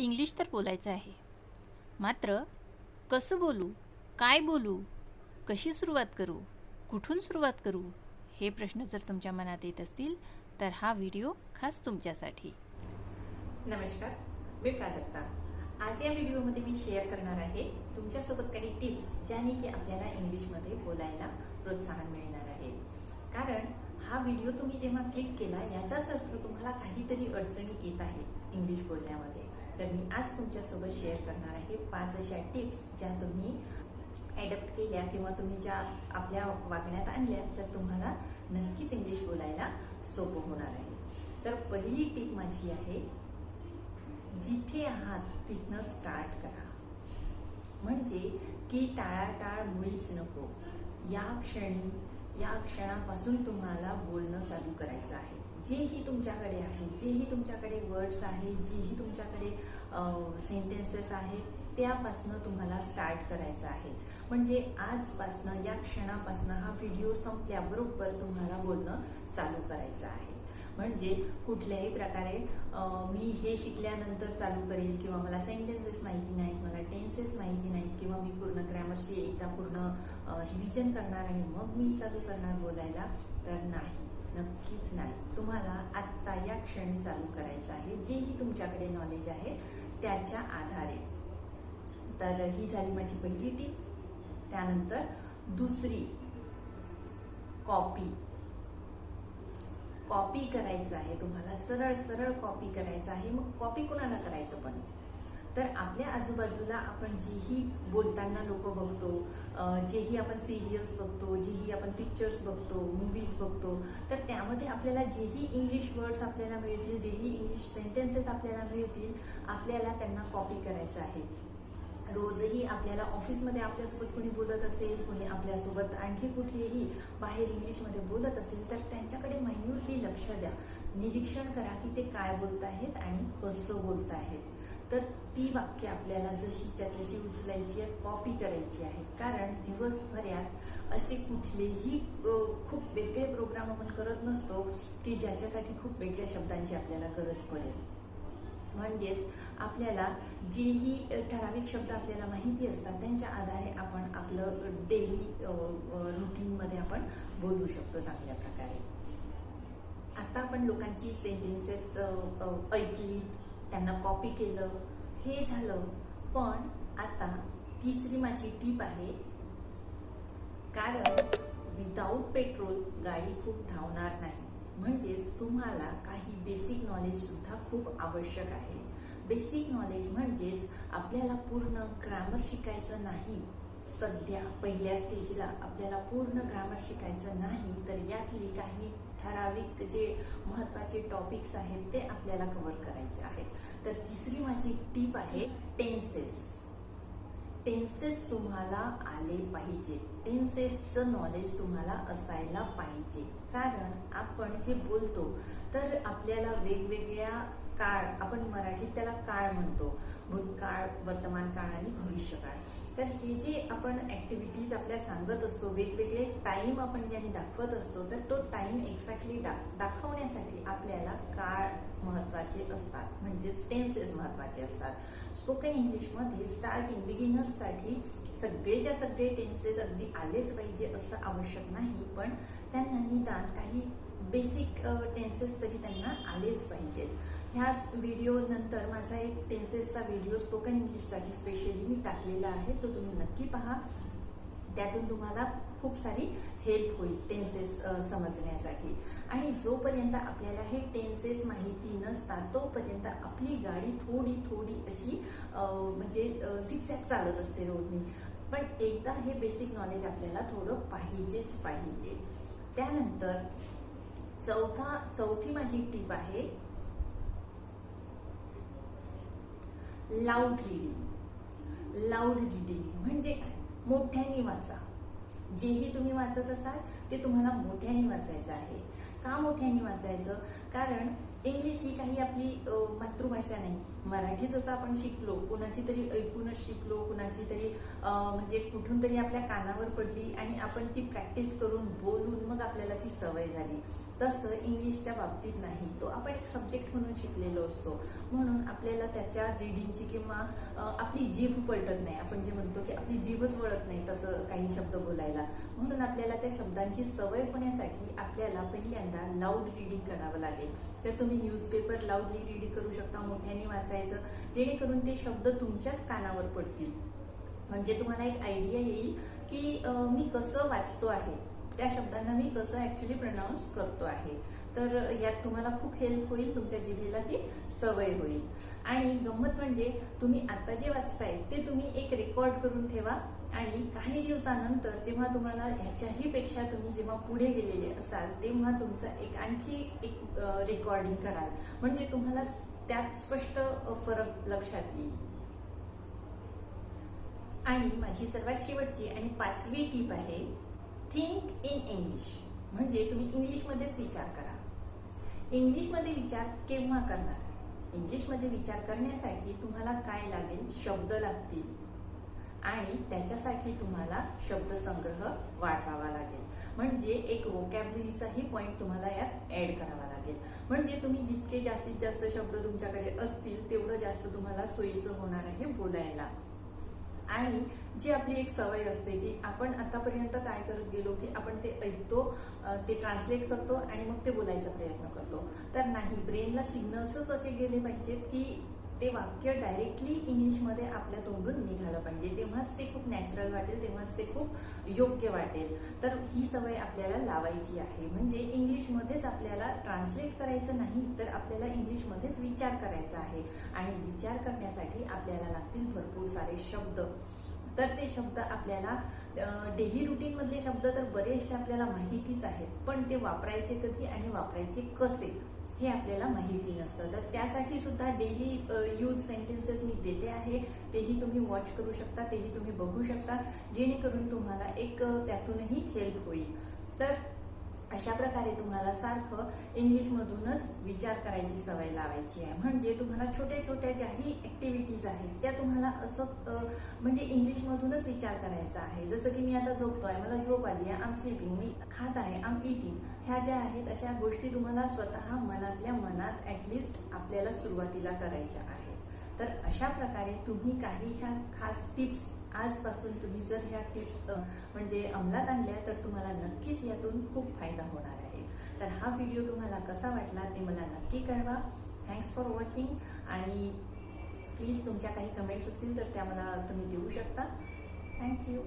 English तर बोलायचं आहे. मात्र कसं बोलू काय बोलू कशी सुरुवात करू कुठून सुरुवात करू हे प्रश्न जर तुमच्या मनात येत असतील तर हा व्हिडिओ खास तुमच्यासाठी. नमस्कार मी प्राजक्ता. आज या व्हिडिओमध्ये मी शेअर करणार आहे तुमच्यासोबत काही टिप्स ज्याने की आपल्याला इंग्लिशमध्ये बोलायला प्रोत्साहन मिळणार आहे. कारण हा व्हिडिओ तुम्ही जेव्हा क्लिक केला याचाच अर्थ तुम्हाला काहीतरी अडचणी येत आहेत इंग्लिश बोलण्यामध्ये. तर मी आज तुमच्यासोबत शेअर करणार आहे पाच अशा टिप्स ज्या तुम्ही ॲडप्ट केल्या किंवा तुम्ही ज्या आपल्या वागण्यात आणल्या तर तुम्हाला नक्कीच इंग्लिश बोलायला सोपं होणार आहे. तर पहिली टीप माझी आहे जिथे आहात तिथनं स्टार्ट करा. म्हणजे की टाळाटाळ मुळीच नको. या क्षणी या क्षणापासून तुम्हाला बोलणं चालू करायचं आहे. जेही तुमच्याकडे आहे जेही तुमच्याकडे वर्ड्स आहेत जेही तुमच्याकडे सेंटेन्सेस आहेत त्यापासनं तुम्हाला स्टार्ट करायचं आहे. म्हणजे आजपासनं या क्षणापासनं हा व्हिडिओ संपल्याबरोबर तुम्हाला बोलणं चालू करायचं आहे. म्हणजे कुठल्याही प्रकारे मी हे शिकल्यानंतर चालू करेल किंवा मला सेंटेन्सेस माहिती नाहीत मला टेन्सेस माहिती नाहीत किंवा मी पूर्ण ग्रॅमरची एकदा पूर्ण रिव्हिजन करणार आणि मग मी चालू करणार बोलायला तर नाही. नक्कीच नाही. तुम्हाला आत्ता या क्षणी चालू करायचं आहे. जेही तुमच्याकडे नॉलेज आहे त्याच्या आधारे. तर ही झाली माझी पहिली टीप त्यानंतर दुसरी कॉपी कॉपी करायचं आहे. तुम्हाला सरळ सरळ कॉपी करायचं आहे. मग कॉपी कोणाला करायचं पण? तर आपल्या आजूबाजूला आपण जेही बोलताना लोक बघतो जेही आपण सिरियल्स बघतो जेही आपण पिक्चर्स बघतो मूवीज बघतो तर त्यामध्ये आपल्याला जेही इंग्लिश वर्ड्स आपल्याला मिळतील जेही इंग्लिश सेंटेन्सेस आपल्याला मिळतील आपल्याला त्यांना कॉपी करायचं आहे. रोजही आपल्याला ऑफिसमध्ये आपल्यासोबत कोणी बोलत असेल कोणी आपल्यासोबत आणखी कुठेही बाहेर इंग्लिशमध्ये बोलत असेल तर त्यांच्याकडे मायन्यूटली लक्ष द्या. निरीक्षण करा की ते काय बोलत आहेत आणि कसं बोलत आहेत तर ती वाक्य आपल्याला जशीच्या तशी उचलायची आहेत कॉपी करायची आहेत कारण दिवसभरात असे कुठलेही खूप वेगळे प्रोग्राम आपण करत नसतो की ज्याच्यासाठी खूप वेगळ्या शब्दांची आपल्याला गरज पडेल. म्हणजेच आपल्याला जेही ठराविक शब्द आपल्याला माहिती असतात त्यांच्या आधारे आपण आपलं डेली रुटीनमध्ये आपण बोलू शकतो चांगल्या प्रकारे. आता आपण लोकांची सेंटेन्सेस ऐकली त्यांना कॉपी केलं हे झालं. पण आता तिसरी माझी टीप आहे. कारण विदाऊट पेट्रोल गाडी खूप धावणार नाही. म्हणजेच तुम्हाला काही बेसिक नॉलेज सुद्धा खूप आवश्यक आहे. बेसिक नॉलेज म्हणजेच आपल्याला पूर्ण ग्रामर शिकायचं नाही. सध्या पहिल्या स्टेजला आपल्याला पूर्ण ग्रामर शिकायचं नाही तर यातली काही ठराविक जे महत्त्वाचे टॉपिक्स आहेत ते आपल्याला कव्हर करायचे आहेत. तर तिसरी माझी टीप आहे टेन्सेस टेन्सेस तुम्हाला आले पाहिजे. टेन्सेसचं नॉलेज तुम्हाला असायला पाहिजे. कारण आपण जे बोलतो तर आपल्याला वेगवेगळ्या काळ आपण मराठीत त्याला काळ म्हणतो. भूतकाळ वर्तमान काळ आणि भविष्यकाळ. तर हे जे आपण ऍक्टिव्हिटीज आपल्या सांगत असतो वेगवेगळे टाइम आपण ज्याने दाखवत असतो तर तो टाइम एक्झॅक्टली दाखवण्यासाठी आपल्याला काळ महत्त्वाचे असतात. म्हणजेच टेन्सेस महत्त्वाचे असतात. स्पोकन इंग्लिशमध्ये स्टार्टिंग बिगिनर्ससाठी सगळेच्या सगळे टेन्सेस अगदी आलेच पाहिजे असं आवश्यक नाही पण त्यांना निदान काही बेसिक टेन्सेस तरी त्यांना आलेच पाहिजेत. ह्या व्हिडिओ नंतर माझा एक टेन्सेसचा व्हिडिओ स्पोकन इंग्लिशसाठी स्पेशली मी टाकलेला आहे. तो तुम्ही नक्की पहा. त्यातून तुम्हाला खूप सारी हेल्प होईल टेन्सेस समजण्यासाठी. आणि जोपर्यंत आपल्याला हे टेन्सेस माहिती नसतात तोपर्यंत आपली गाडी थोडी थोडी अशी म्हणजे झिकझॅक चालत असते रोडनी. पण एकदा हे बेसिक नॉलेज आपल्याला थोडं पाहिजेच पाहिजे. त्यानंतर चौथा चौथी माझी टीप आहे. लाऊड रिडिंग लाऊड रिडिंग म्हणजे काय? मोठ्याने वाचा. जेही तुम्ही वाचत असाल ते तुम्हाला मोठ्याने वाचायचं आहे. का मोठ्याने वाचायचं? कारण इंग्लिश ही काही आपली मातृभाषा नाही. मराठी जसं आपण शिकलो कुणाची तरी ऐकूनच शिकलो कुणाची तरी म्हणजे कुठून तरी आपल्या कानावर पडली आणि आपण ती प्रॅक्टिस करून बोलून मग आपल्याला ती सवय झाली. तसं इंग्लिशच्या बाबतीत नाही. तो आपण एक सब्जेक्ट म्हणून शिकलेलो असतो. म्हणून आपल्याला त्याच्या रिडिंगची किंवा आपली जीभ पलटत नाही. आपण जे म्हणतो की आपली जीभच वळत नाही तसं काही शब्द बोलायला. म्हणून आपल्याला त्या शब्दांची सवय होण्यासाठी आपल्याला पहिल्यांदा लाऊड रिडिंग करावं लागेल. तर तुम्ही न्यूजपेपर लाऊडली रीड करू शकता. मोठ्याने करायचं? जेणेकरून ते शब्द तुमच्याच कानावर पडतील. म्हणजे तुम्हाला एक आयडिया येईल की मी कसं वाचतो आहे? त्या शब्दांना मी कसं ऍक्च्युली प्रनाऊन्स करतो आहे? तर यात तुम्हाला खूप हेल्प होईल तुमच्या जिभेला ती सवय होईल. आणि गंमत म्हणजे तुम्ही आता जे वाचताय ते तुम्ही एक रेकॉर्ड करून ठेवा आणि काही दिवसानंतर जेव्हा तुम्हाला ह्याच्याही पेक्षा तुम्ही जेव्हा पुढे गेलेले असाल तेव्हा तुमचं एक आणखी एक रेकॉर्डिंग कराल. म्हणजे तुम्हाला त्यात स्पष्ट फरक लक्षात येईल. आणि माझी सर्वात शेवटची आणि पाचवी टीप आहे थिंक इन इंग्लिश म्हणजे तुम्ही इंग्लिशमध्येच विचार करा. इंग्लिशमध्ये विचार केव्हा करणार? इंग्लिशमध्ये विचार करण्यासाठी तुम्हाला काय लागेल? शब्द लागतील. आणि त्याच्यासाठी तुम्हाला शब्दसंग्रह वाढवावा लागेल. म्हणजे एक वोकॅबलरीचाही पॉईंट तुम्हाला यात ऍड करावा लागेल. म्हणजे तुम्ही जितके जास्तीत जास्त शब्द तुमच्याकडे असतील तेवढं जास्त तुम्हाला सोयीचं होणार आहे बोलायला. आणि जी आपली एक सवय असते की आपण आतापर्यंत काय करत गेलो की आपण ते ऐकतो ते ट्रान्सलेट करतो आणि मग ते बोलायचा प्रयत्न करतो. तर नाही ब्रेनला सिग्नल्सच असे गेले पाहिजेत की ते वाक्य डायरेक्टली इंग्लिशमध्ये आपल्या तोंडून निघालं पाहिजे. तेव्हाच ते खूप नॅचरल वाटेल तेव्हाच ते खूप योग्य वाटेल. तर ही सवय आपल्याला लावायची आहे. म्हणजे इंग्लिशमध्येच आपल्याला ट्रान्सलेट करायचं नाही तर आपल्याला इंग्लिशमध्येच विचार करायचा आहे. आणि विचार करण्यासाठी आपल्याला लागतील भरपूर सारे शब्द. तर ते शब्द आपल्याला डेली रुटीनमधले शब्द तर बरेचसे आपल्याला माहितीच आहेत. पण ते वापरायचे कधी आणि वापरायचे कसे? हे आपल्याला माहिती नसतं. तर त्यासाठी सुद्धा डेली यूज सेंटेन्सेस मी देते आहे. तेही तुम्ही वॉच करू शकता तेही तुम्ही बघू शकता. जेणेकरून तुम्हाला एक त्यातूनही हेल्प होईल. तर अशा प्रकारे तुम्हाला सारखं इंग्लिशमधूनच विचार करायची सवय लावायची आहे. म्हणजे तुम्हाला छोट्या छोट्या ज्याही ऍक्टिव्हिटीज आहेत त्या तुम्हाला असं म्हणजे इंग्लिशमधूनच विचार करायचा आहे. जसं की मी आता झोपतोय मला झोप आली आहे आम स्लीपिंग मी खात आहे आम इटिंग ह्या ज्या आहेत अशा गोष्टी तुम्हाला स्वतः मनातल्या मनात ऍटलिस्ट आपल्याला सुरुवातीला करायच्या आहेत. तर अशा प्रकारे तुम्ही काही ह्या खास टिप्स आजपासून तुम्ही जर ह्या टिप्स म्हणजे अंमलात आणल्या तर तुम्हाला नक्कीच यातून खूप फायदा होणार आहे. तर हा व्हिडिओ तुम्हाला कसा वाटला ते मला नक्की कळवा. थँक्स फॉर वॉचिंग आणि प्लीज तुमच्या काही कमेंट्स असतील तर त्या मला तुम्ही देऊ शकता. थँक्यू